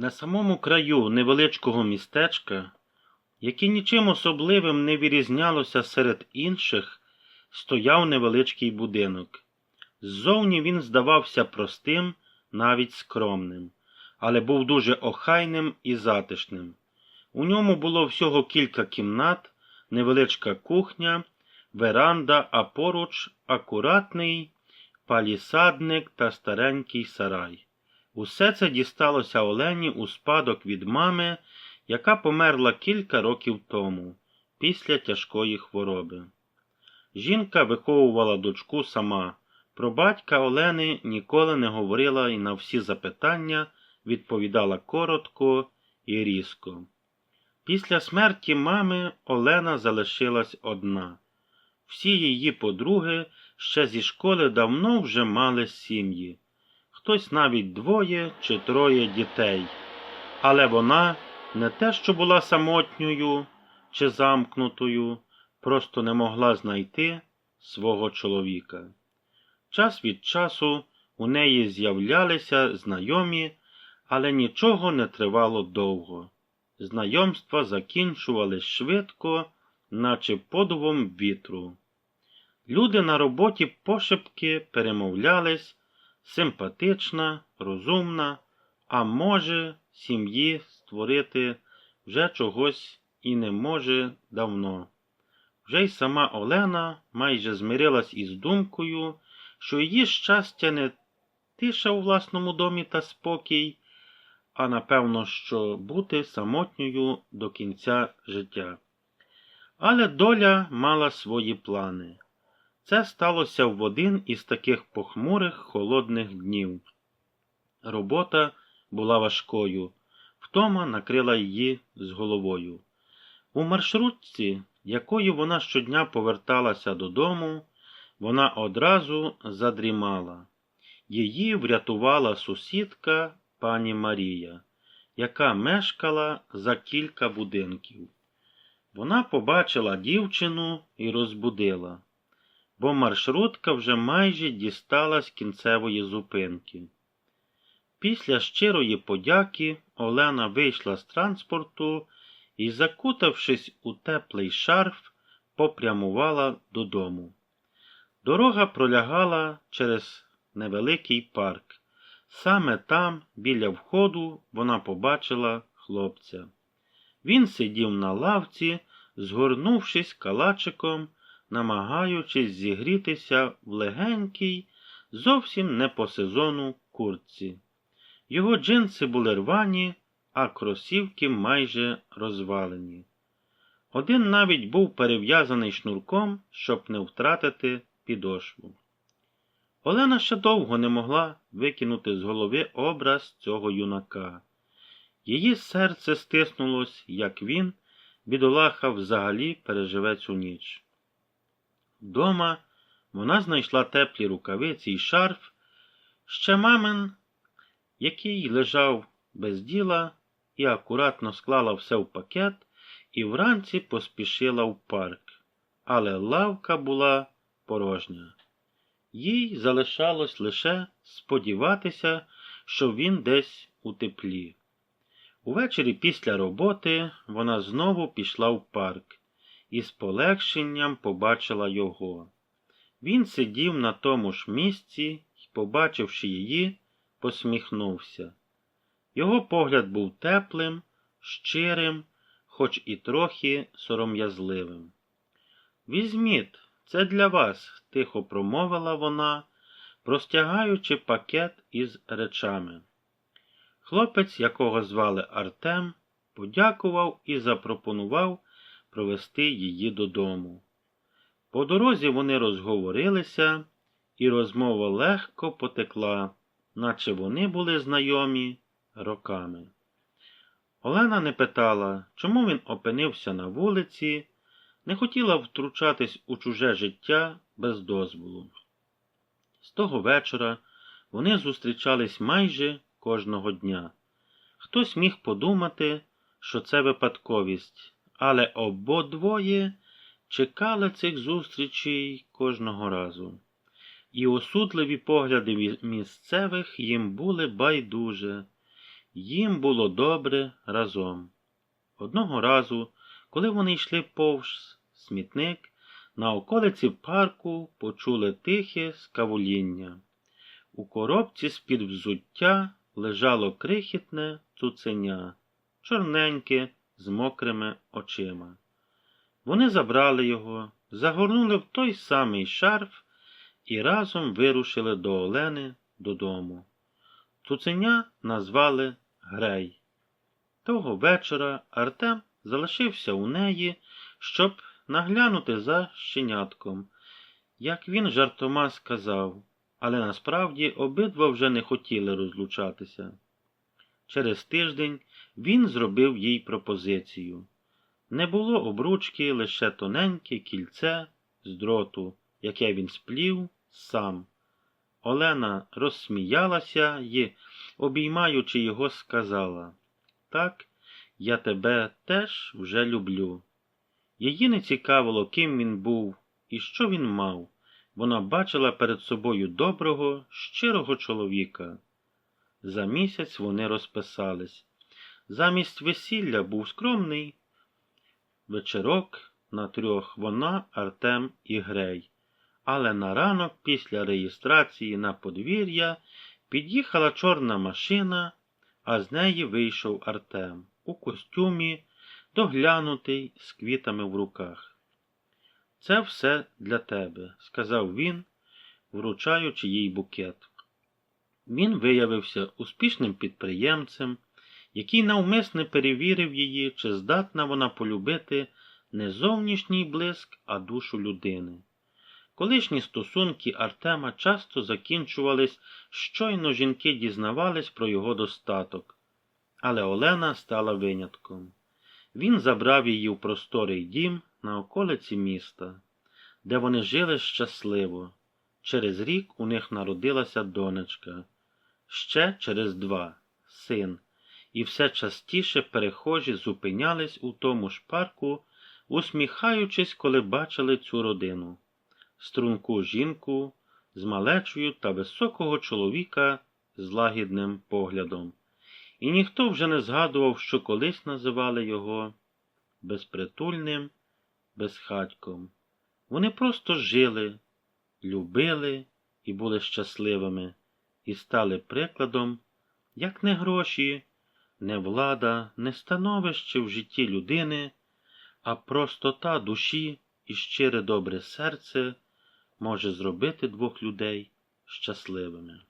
На самому краю невеличкого містечка, яке нічим особливим не вирізнялося серед інших, стояв невеличкий будинок. Ззовні він здавався простим, навіть скромним, але був дуже охайним і затишним. У ньому було всього кілька кімнат, невеличка кухня, веранда, а поруч акуратний палісадник та старенький сарай. Усе це дісталося Олені у спадок від мами, яка померла кілька років тому, після тяжкої хвороби. Жінка виховувала дочку сама. Про батька Олени ніколи не говорила і на всі запитання відповідала коротко і різко. Після смерті мами Олена залишилась одна. Всі її подруги ще зі школи давно вже мали сім'ї, хтось навіть двоє чи троє дітей. Але вона не те, що була самотньою чи замкнутою, просто не могла знайти свого чоловіка. Час від часу у неї з'являлися знайомі, але нічого не тривало довго. Знайомства закінчувались швидко, наче подувом вітру. Люди на роботі пошепки перемовлялись, симпатична, розумна, а може, сім'ї створити вже чогось і не може давно. Вже й сама Олена майже змирилась із думкою, що її щастя не тиша у власному домі та спокій, а напевно, що бути самотньою до кінця життя. Але доля мала свої плани. Це сталося в один із таких похмурих холодних днів. Робота була важкою, втома накрила її з головою. У маршрутці, якою вона щодня поверталася додому, вона одразу задрімала. Її врятувала сусідка пані Марія, яка мешкала за кілька будинків. Вона побачила дівчину і розбудила, бо маршрутка вже майже дісталась кінцевої зупинки. Після щирої подяки Олена вийшла з транспорту і, закутавшись у теплий шарф, попрямувала додому. Дорога пролягала через невеликий парк. Саме там, біля входу, вона побачила хлопця. Він сидів на лавці, згорнувшись калачиком, намагаючись зігрітися в легенькій, зовсім не по сезону куртці. Його джинси були рвані, а кросівки майже розвалені. Один навіть був перев'язаний шнурком, щоб не втратити підошву. Олена ще довго не могла викинути з голови образ цього юнака. Її серце стиснулось, як він, бідолаха, взагалі переживе цю ніч. Вдома вона знайшла теплі рукавиці і шарф, ще мамин, який лежав без діла, і акуратно склала все в пакет і вранці поспішила в парк. Але лавка була порожня. Їй залишалось лише сподіватися, що він десь у теплі. Увечері після роботи вона знову пішла в парк і з полегшенням побачила його. Він сидів на тому ж місці і, побачивши її, посміхнувся. Його погляд був теплим, щирим, хоч і трохи сором'язливим. Візьміть, це для вас, тихо промовила вона, простягаючи пакет із речами. Хлопець, якого звали Артем, подякував і запропонував провести її додому. По дорозі вони розговорилися, і розмова легко потекла, наче вони були знайомі роками. Олена не питала, чому він опинився на вулиці, не хотіла втручатись у чуже життя без дозволу. З того вечора вони зустрічались майже кожного дня. Хтось міг подумати, що це випадковість, але обидвоє чекали цих зустрічей кожного разу. І осудливі погляди місцевих їм були байдуже. Їм було добре разом. Одного разу, коли вони йшли повз смітник, на околиці парку почули тихе скавуління. У коробці з-під взуття лежало крихітне цуценя, чорненьке, з мокрими очима. Вони забрали його, загорнули в той самий шарф і разом вирушили до Олени додому. Цуценя назвали Грей. Того вечора Артем залишився у неї, щоб наглянути за щенятком, як він жартома сказав, але насправді обидва вже не хотіли розлучатися. Через тиждень він зробив їй пропозицію. Не було обручки, лише тоненьке кільце з дроту, яке він сплів сам. Олена розсміялася і, обіймаючи його, сказала Так, я тебе теж вже люблю. Її не цікавило, ким він був і що він мав. Вона бачила перед собою доброго, щирого чоловіка. За місяць вони розписались. Замість весілля був скромний вечірок на трьох вона, Артем і Грей. Але на ранок після реєстрації на подвір'я під'їхала чорна машина, а з неї вийшов Артем у костюмі, доглянутий з квітами в руках. Це все для тебе, сказав він, вручаючи їй букет. Він виявився успішним підприємцем, який навмисне перевірив її, чи здатна вона полюбити не зовнішній блиск, а душу людини. Колишні стосунки Артема часто закінчувались, щойно жінки дізнавались про його достаток. Але Олена стала винятком. Він забрав її в просторий дім на околиці міста, де вони жили щасливо. Через рік у них народилася донечка, ще через два син, і все частіше перехожі зупинялись у тому ж парку, усміхаючись, коли бачили цю родину струнку жінку з малечою та високого чоловіка з лагідним поглядом. І ніхто вже не згадував, що колись називали його безпритульним безхатьком. Вони просто жили, любили і були щасливими, і стали прикладом, як не гроші, не влада, не становище в житті людини, а простота душі і щире добре серце може зробити двох людей щасливими.